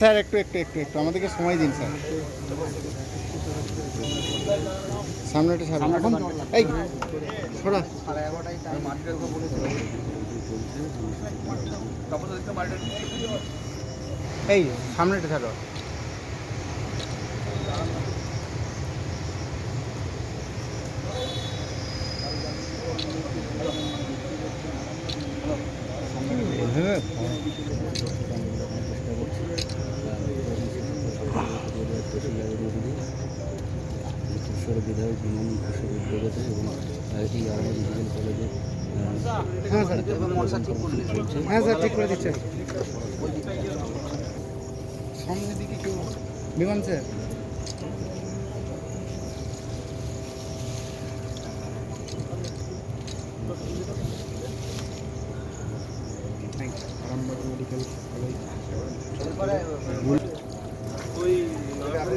Sir একটু একটু একটু একটু আমাদেরকে সময় দিন স্যার। সামনেটা স্যার এখন এই সরা। এই সামনেটা ছাড়ো। হ্যাঁ। ঈশ্বর বিধায়ক বিমান ঘোষের উদ্যোগতে এবং এই আরও মেডিকেল কলেজে হ্যাঁ স্যার ঠিক করে সামনের দিকে কেউ বিমান স্যার আরামবাগ মেডিকেল